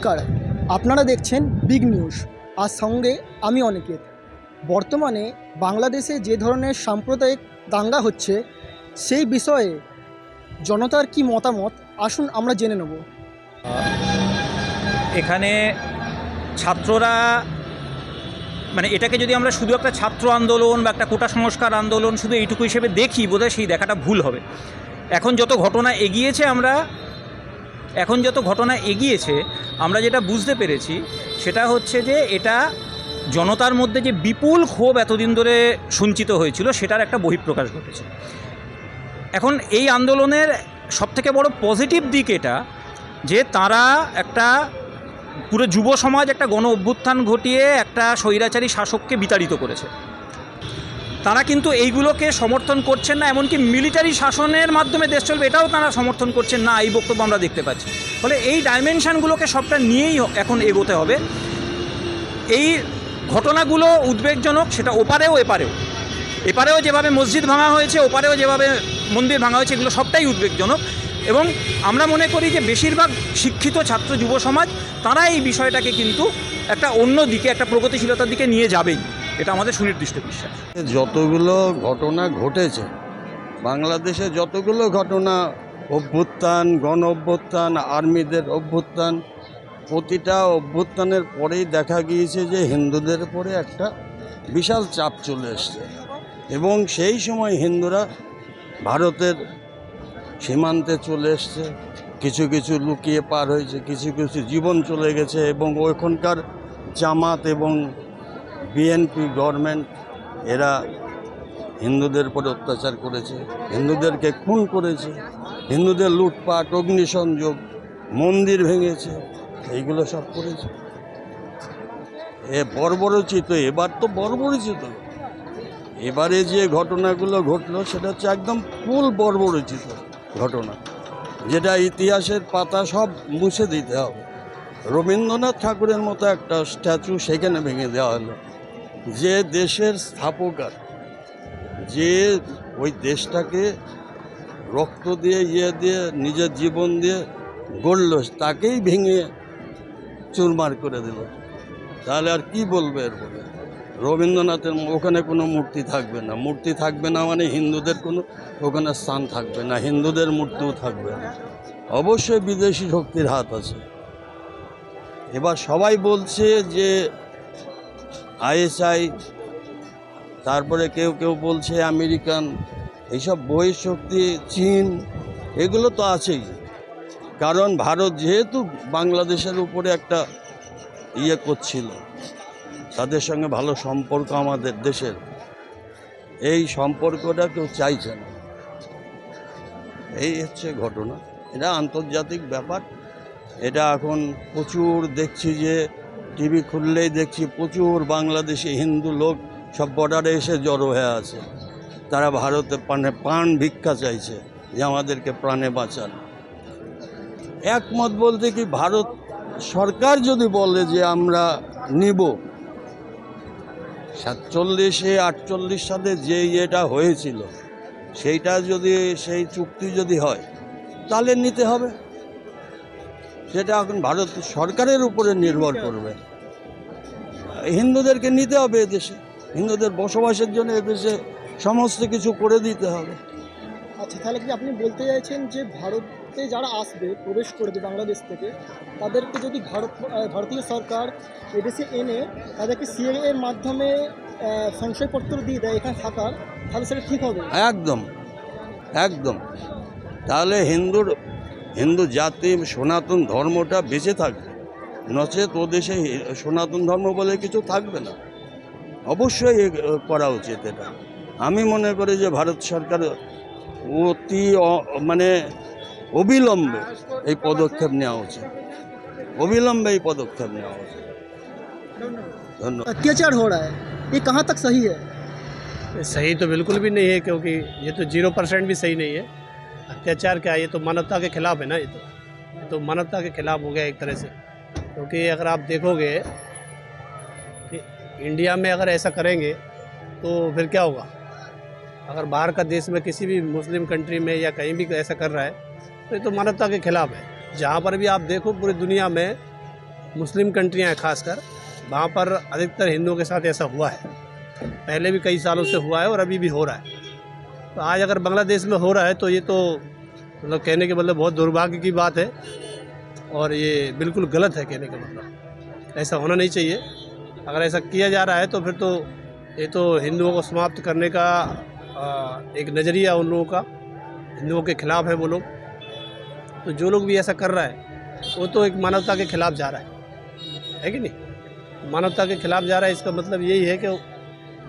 নমস্কার, আপনারা দেখছেন বিগ নিউজ আর সঙ্গে আমি অনিকেত। বর্তমানে বাংলাদেশে যে ধরনের সাম্প্রদায়িক দাঙ্গা হচ্ছে, সেই বিষয়ে জনতার কি মতামত? আসুন আমরা জেনে নেব। এখানে ছাত্ররা মানে এটাকে যদি আমরা শুধু একটা ছাত্র আন্দোলন বা একটা কোটা সংস্কার আন্দোলন শুধু এইটুকু হিসেবে দেখি, বোধহয় সেই দেখাটা ভুল হবে। এখন যত ঘটনা এগিয়েছে আমরা এখন যত ঘটনা এগিয়েছে, আমরা যেটা বুঝতে পেরেছি, সেটা হচ্ছে যে এটা জনতার মধ্যে যে বিপুল ক্ষোভ এতদিন ধরে সঞ্চিত হয়েছিল, সেটার একটা বহিঃপ্রকাশ ঘটেছে। এখন এই আন্দোলনের সবথেকে বড় পজিটিভ দিক এটা যে তারা একটা পুরো যুব সমাজ একটা গণ অভ্যুত্থান ঘটিয়ে একটা স্বৈরাচারী শাসককে বিতাড়িত করেছে। তারা কিন্তু এইগুলোকে সমর্থন করছেন না, এমনকি মিলিটারি শাসনের মাধ্যমে দেশ চলবে এটাও তারা সমর্থন করছেন না, এই বক্তব্য আমরা দেখতে পাচ্ছি। ফলে এই ডাইমেনশানগুলোকে সবটা নিয়েই এখন এগোতে হবে। এই ঘটনাগুলো উদ্বেগজনক, সেটা ওপারেও এপারেও। এপারেও যেভাবে মসজিদ ভাঙা হয়েছে, ওপারেও যেভাবে মন্দির ভাঙা হয়েছে, এগুলো সবটাই উদ্বেগজনক। এবং আমরা মনে করি যে বেশিরভাগ শিক্ষিত ছাত্র যুব সমাজ, তারা এই বিষয়টাকে কিন্তু একটা অন্য দিকে, একটা প্রগতিশীলতার দিকে নিয়ে যাবেই। এটা আমাদের সুনির্দিষ্ট বিশ্বাস যতগুলো ঘটনা ঘটেছে, বাংলাদেশে যতগুলো ঘটনা, অভ্যুত্থান গণ অভ্যুত্থান আর্মিদের অভ্যুত্থান, প্রতিটা অভ্যুত্থানের পরেই দেখা গিয়েছে যে হিন্দুদের উপরে একটা বিশাল চাপ চলে এসছে। এবং সেই সময় হিন্দুরা ভারতের সীমান্তে চলে এসছে, কিছু কিছু লুকিয়ে পার হয়েছে, কিছু কিছু জীবন চলে গেছে এবং ওইখানকার জামাত এবং বিএনপি গভর্নমেন্ট, এরা হিন্দুদের উপরে অত্যাচার করেছে, হিন্দুদেরকে খুন করেছে, হিন্দুদের লুটপাট, অগ্নিসংযোগ, মন্দির ভেঙেছে, এইগুলো সব করেছে। এ বর্বরচিত, এবার তো বর্বরচিত। এবারে যে ঘটনাগুলো ঘটলো, সেটা হচ্ছে একদম ফুল বর্বরচিত ঘটনা, যেটা ইতিহাসের পাতা সব মুছে দিতে হবে। রবীন্দ্রনাথ ঠাকুরের মতো একটা স্ট্যাচু সেখানে ভেঙে দেওয়া হলো। যে দেশের স্থাপকার, যে ওই দেশটাকে রক্ত দিয়ে ইয়ে দিয়ে, নিজের জীবন দিয়ে গড়ল, তাকেই ভেঙে চুরমার করে দিল। তাহলে আর কি বলবে এরপরে রবীন্দ্রনাথের ওখানে কোনো মূর্তি থাকবে না। মূর্তি থাকবে না মানে হিন্দুদের কোনো ওখানে স্থান থাকবে না, হিন্দুদের মূর্তিও থাকবে না। অবশ্যই বিদেশি শক্তির হাত আছে। এবার সবাই বলছে যে আইএসআই, তারপরে কেউ কেউ বলছে আমেরিকান, এইসব বহিঃশক্তি, চীন, এগুলো তো আছেই। কারণ ভারত যেহেতু বাংলাদেশের উপরে একটা ইয়ে করছিল, তাদের সঙ্গে ভালো সম্পর্ক আমাদের দেশের, এই সম্পর্কটা কেউ চাইছে না। এই হচ্ছে ঘটনা। এটা আন্তর্জাতিক ব্যাপার। এটা এখন প্রচুর দেখছি যে টিভি খুললেই দেখছি প্রচুর বাংলাদেশি হিন্দু লোক সব বর্ডারে এসে জড়ো হয়ে আছে। তারা ভারতে প্রাণে প্রাণ ভিক্ষা চাইছে যে আমাদেরকে প্রাণে বাঁচান। একমত বলতে কি ভারত সরকার যদি বলে যে আমরা নিব, সাতচল্লিশে আটচল্লিশ সালে যে ইয়েটা হয়েছিল, সেইটা যদি, সেই চুক্তি যদি হয়, তাহলে নিতে হবে। সেটা এখন ভারত সরকারের উপরে নির্ভর করবে। হিন্দুদেরকে নিতে হবে এদেশে। হিন্দুদের বসবাসের জন্য এদেশে সমস্ত কিছু করে দিতে হবে। আচ্ছা তাহলে কি আপনি বলতে চাইছেন যে ভারতে যারা আসবে প্রবেশ করবে বাংলাদেশ থেকে তাদেরকে যদি ভারত ভারতীয় সরকার এদেশে এনে তাদেরকে সিএ এর মাধ্যমে সংশয়পত্র দিয়ে দেয় এখানে থাকার তাহলে সেটা ঠিক হবে? একদম। একদম। তাহলে হিন্দুর হিন্দু জাতি সনাতন ধর্মটা বেঁচে থাকবে নচেত ও দেশে হি- সনাতন ধর্ম বলে কিছু থাকবে না অবশ্যই এ করা উচিত এটা আমি মনে করি যে ভারত সরকার অতি অ- মানে অবিলম্বে এই পদক্ষেপ নেওয়া উচিত অবিলম্বে এই পদক্ষেপ নেওয়া উচিত ধন্যবাদ अत्याचार हो रहा है ये कहाँ तक सही है सही तो बिल्कुल भी नहीं है क्योंकि ये तो जीरो परसेंट भी सही नहीं है अत्याचार क्या है ये तो मानवता के खिलाफ है ना ये तो। ये तो मानवता के खिलाफ हो गया एक तरह से। क्योंकि अगर आप देखोगे कि इंडिया में अगर ऐसा करेंगे तो फिर क्या होगा? अगर बाहर का देश में किसी भी मुस्लिम कंट्री में या कहीं भी ऐसा कर रहा है तो ये तो मानवता के खिलाफ है। जहाँ पर भी आप देखो पूरी दुनिया में मुस्लिम कंट्रियाँ हैं खासकर, वहाँ पर अधिकतर हिंदुओं के साथ ऐसा हुआ है। पहले भी कई सालों से हुआ है और अभी भी हो रहा है। तो आज अगर बांग्लादेश में हो रहा है तो ये तो मतलब कहने के मतलब बहुत दुर्भाग्य की बात है। और ये बिल्कुल गलत है कहने का मतलब। ऐसा होना नहीं चाहिए। अगर ऐसा किया जा रहा है तो फिर तो ये तो हिंदुओं को समाप्त करने का एक नज़रिया उन लोगों का। हिंदुओं के खिलाफ है वो लोग। तो जो लोग भी ऐसा कर रहा है, वो तो एक मानवता के खिलाफ जा रहा है। है कि नहीं? मानवता के खिलाफ जा रहा है, इसका मतलब यही है कि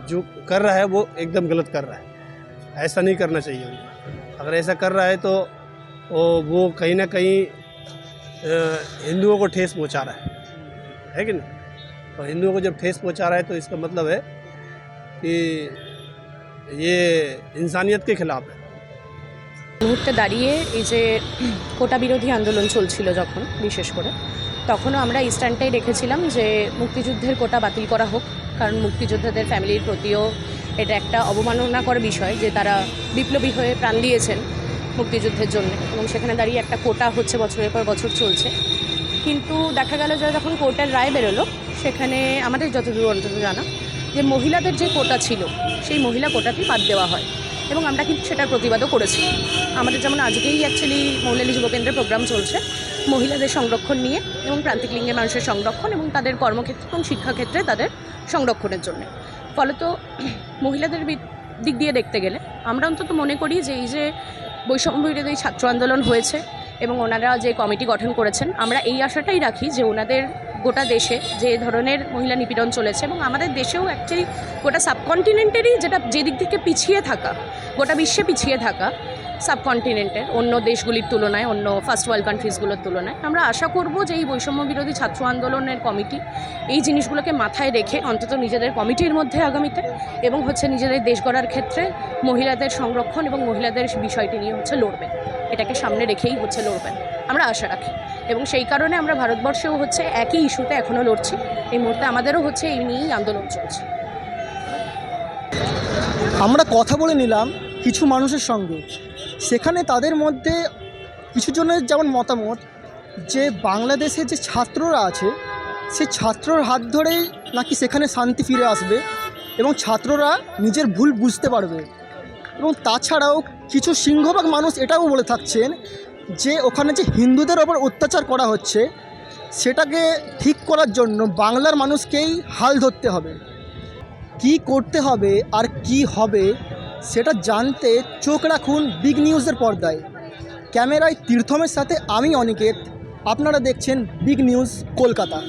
जो कर रहा है, वो एकदम गलत कर रहा है। ऐसा नहीं करना चाहिए उनको अगर ऐसा कर रहा है तो वो वो कहीं ना कहीं अ, हिंदुओं को ठेस पहुंचा रहा है है कि नहीं और हिंदुओं को जब ठेस पहुंचा रहा है तो इसका मतलब है कि ये इंसानियत के खिलाफ है মুহূর্তে দাঁড়িয়ে এই যে কোটা বিরোধী আন্দোলন চলছিল যখন বিশেষ করে তখনও আমরা স্ট্যান্ডটাই রেখেছিলাম যে মুক্তিযুদ্ধের কোটা বাতিল করা হোক কারণ মুক্তিযোদ্ধাদের ফ্যামিলির প্রতিও এটা একটা অবমাননাকর বিষয় যে তারা বিপ্লবী হয়ে প্রাণ দিয়েছেন মুক্তিযুদ্ধের জন্য। এবং সেখানে দাঁড়িয়ে একটা কোটা হচ্ছে বছরের পর বছর চলছে। কিন্তু দেখা গেল যে যখন কোর্টের রায় বেরোলো, সেখানে আমাদের যতদূর অন্তত জানা, যে মহিলাদের যে কোটা ছিল, সেই মহিলা কোটাটি বাদ দেওয়া হয়। এবং আমরা কিন্তু সেটার প্রতিবাদও করেছি। আমাদের যেমন আজকেই অ্যাকচুয়ালি মৌলালী যুব কেন্দ্রের প্রোগ্রাম চলছে, মহিলাদের সংরক্ষণ নিয়ে এবং প্রান্তিক লিঙ্গের মানুষের সংরক্ষণ এবং তাদের কর্মক্ষেত্রে এবং শিক্ষাক্ষেত্রে তাদের সংরক্ষণের জন্য। ফলত মহিলাদের দিক দিয়ে দেখতে গেলে, আমরা অন্তত মনে করি যে এই যে বৈষম্য বিরোধী ছাত্র আন্দোলন হয়েছে এবং ওনারা যে কমিটি গঠন করেছেন, আমরা এই আশাটাই রাখি যে ওনাদের গোটা দেশে যে ধরনের মহিলা নিপীড়ন চলেছে এবং আমাদের দেশেও অ্যাকচুয়ালি গোটা সাবকন্টিনেন্টেরই যেটা যেদিক থেকে পিছিয়ে থাকা, গোটা বিশ্বে পিছিয়ে থাকা সাবকন্টিনেন্টের অন্য দেশগুলির তুলনায়, অন্য ফার্স্ট ওয়ার্ল্ড কান্ট্রিজগুলোর তুলনায়, আমরা আশা করব যে এই বৈষম্য বিরোধী ছাত্র আন্দোলনের কমিটি এই জিনিসগুলোকে মাথায় রেখে অন্তত নিজেদের কমিটির মধ্যে আগামীতে এবং হচ্ছে নিজেদের দেশ গড়ার ক্ষেত্রে মহিলাদের সংরক্ষণ এবং মহিলাদের বিষয়টি নিয়ে হচ্ছে লড়বেন এটাকে সামনে রেখেই হচ্ছে লড়বেন। আমরা আশা রাখি। এবং সেই কারণে আমরা ভারতবর্ষেও হচ্ছে একই ইস্যুতে এখনও লড়ছি। এই মুহূর্তে আমাদেরও হচ্ছে এই নিয়েই আন্দোলন চলছে। আমরা কথা বলে নিলাম কিছু মানুষের সঙ্গে। সেখানে তাদের মধ্যে কিছু জনের যেমন মতামত যে বাংলাদেশে যে ছাত্ররা আছে, সে ছাত্রর হাত ধরেই নাকি সেখানে শান্তি ফিরে আসবে এবং ছাত্ররা নিজের ভুল বুঝতে পারবে। এবং তাছাড়াও কিছু সিংহভাগ মানুষ এটাও বলে থাকছেন যে ওখানে যে হিন্দুদের ওপর অত্যাচার করা হচ্ছে, সেটাকে ঠিক করার জন্য বাংলার মানুষকেই হাল ধরতে হবে। কি করতে হবে আর কি হবে, সেটা জানতে চোখ রাখুন বিগ নিউজের পর্দায়। ক্যামেরায় তীর্থমের সাথে আমি অনিকেত, আপনারা দেখছেন বিগ নিউজ কলকাতা।